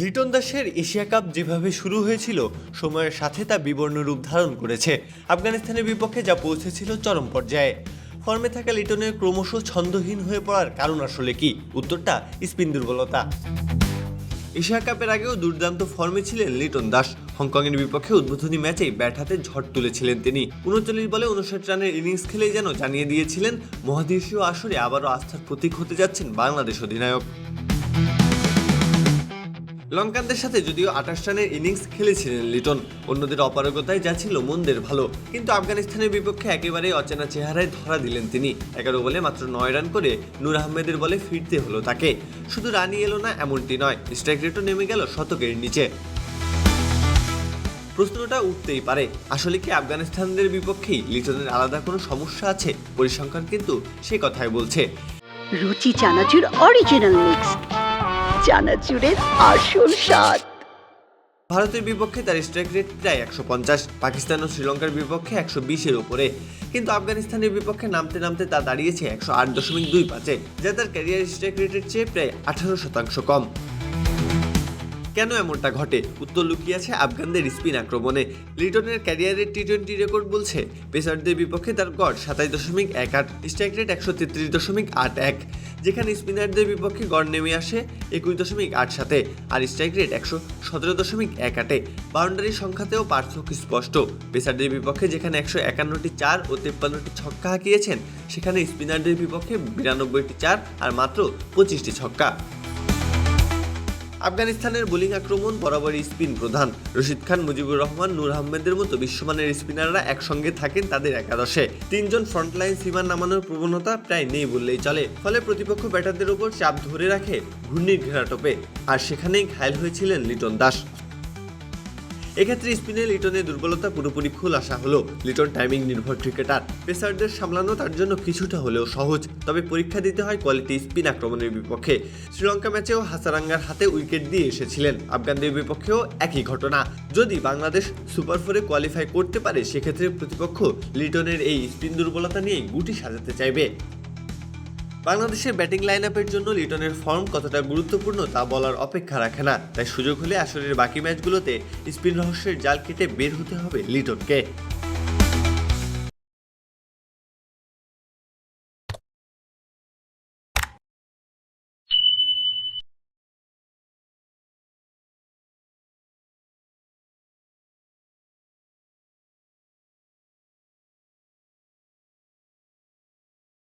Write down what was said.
লিটন দাসের Asia cup যেভাবে শুরু হয়েছিল, সময়ের সাথে তা বিবর্ণ রূপ ধারণ করেছে। আফগানিস্তানের বিপক্ষে যা পৌঁছেছিল চরম পর্যায়ে। ফর্মে থাকা লিটনের ক্রমশ ছন্দহীন হয়ে পড়ার কারণ আসলে কি? উত্তরটা স্পিন দুর্বলতা। এশিয়া কাপের আগেও দুর্দান্ত ফর্মে ছিলেন লিটন দাস। হংকংয়ের বিপক্ষে উদ্বোধনী ম্যাচেই ব্যাট হাতে ঝড় তুলেছিলেন তিনি। উনচল্লিশ বলে উনষাট রানের ইনিংস খেলেই যেন জানিয়ে দিয়েছিলেন, মহাদেশীয় আসরে আবারও আস্থার প্রতীক হতে যাচ্ছেন বাংলাদেশ অধিনায়ক। লঙ্কানদের সাথে যদিও আঠাশ রানের ইনিংস খেলেছিলেন লিটন, অন্যদের অপারগতায় যা ছিল মন্দের ভালো। কিন্তু আফগানিস্তানের বিপক্ষে একেবারেই অচেনা চেহারায় ধরা দিলেন তিনি। এগারো বলে মাত্র নয় রান করে নূর আহমেদের বলে ফিরতে হলো তাকে। শুধু রানই এলো না, এমনটি নয়, স্ট্রাইক রেটও নেমে গেল শতকের নিচে। প্রশ্নটা উঠতেই পারে, আসলে কি আফগানিস্তানদের বিপক্ষেই লিটনের আলাদা কোনো সমস্যা আছে? পরিসংখ্যান কিন্তু সে কথাই বলছে। রুচি চানাচুর অরিজিনাল মিক্স চানাচুরের আসল স্বাদ। ভারতের বিপক্ষে তার স্ট্রাইক রেট প্রায় একশো পঞ্চাশ, পাকিস্তান ও শ্রীলঙ্কার বিপক্ষে একশো বিশের উপরে কিন্তু আফগানিস্তানের বিপক্ষে নামতে নামতে তা দাঁড়িয়েছে একশো আট দশমিক দুই পাঁচে, যা তার ক্যারিয়ার স্ট্রাইক রেটের চেয়ে প্রায় আঠারো শতাংশ কম। কেন এমনটা ঘটে? উত্তর লুকিয়ে আছে আফগানদের স্পিন আক্রমণে। লিটনের ক্যারিয়ারের টি টোয়েন্টি রেকর্ড বলছে, পেসারদের বিপক্ষে তার গড় সাতাশ দশমিক এক আট, স্ট্রাইক রেট একশো তেত্রিশ দশমিক আট এক। যেখানে স্পিনারদের বিপক্ষে গড় নেমে আসে একুশ দশমিক আট সাতে, আর স্ট্রাইক রেট একশো সতেরো দশমিক এক আটে। বাউন্ডারির সংখ্যাতেও পার্থক্য স্পষ্ট। পেসারদের বিপক্ষে যেখানে একশো একান্নটি চার ও তেপ্পান্নটি ছক্কা হাঁকিয়েছেন, সেখানে স্পিনারদের বিপক্ষে বিরানব্বইটি চার আর মাত্র পঁচিশটি ছক্কা। আফগানিস্তানের বোলিং আক্রমণ বরাবরই স্পিন প্রধান। রশিদ খান, মুজিবুর রহমান, নূর আহমেদের মতো বিশ্বমানের স্পিনাররা একসঙ্গে থাকেন তাদের একাদশে। তিনজন ফ্রন্টলাইন সীমার নামানোর প্রবণতা প্রায় নেই বললেই চলে, ফলে প্রতিপক্ষ ব্যাটারদের ওপর চাপ ধরে রাখে ঘূর্ণির ঘেরাটোপে আর সেখানেই ঘায়ল হয়েছিলেন লিটন দাস। এক্ষেত্রে স্পিনে লিটনের দুর্বলতা পুরোপুরি খোলাসা হলো। লিটন টাইমিং নির্ভর ক্রিকেটার পেসারদের সামলানো তার জন্য কিছুটা হলেও সহজ, তবে পরীক্ষা দিতে হয় কোয়ালিটি স্পিন আক্রমণের বিপক্ষে। শ্রীলঙ্কা ম্যাচেও হাসারাঙ্গার হাতে উইকেট দিয়ে এসেছিলেন। আফগানদের বিপক্ষেও একই ঘটনা। যদি বাংলাদেশ সুপার ফোরে কোয়ালিফাই করতে পারে, সেক্ষেত্রে প্রতিপক্ষ লিটনের এই স্পিন দুর্বলতা নিয়েই গুটি সাজাতে চাইবে। বাংলাদেশের ব্যাটিং লাইন আপের জন্য লিটনের ফর্ম কতটা গুরুত্বপূর্ণ তা বলার অপেক্ষা রাখে না। তাই সুযোগ হলে আসরের বাকি ম্যাচগুলোতে স্পিন রহস্যের জাল কেটে বের হতে হবে লিটনকে।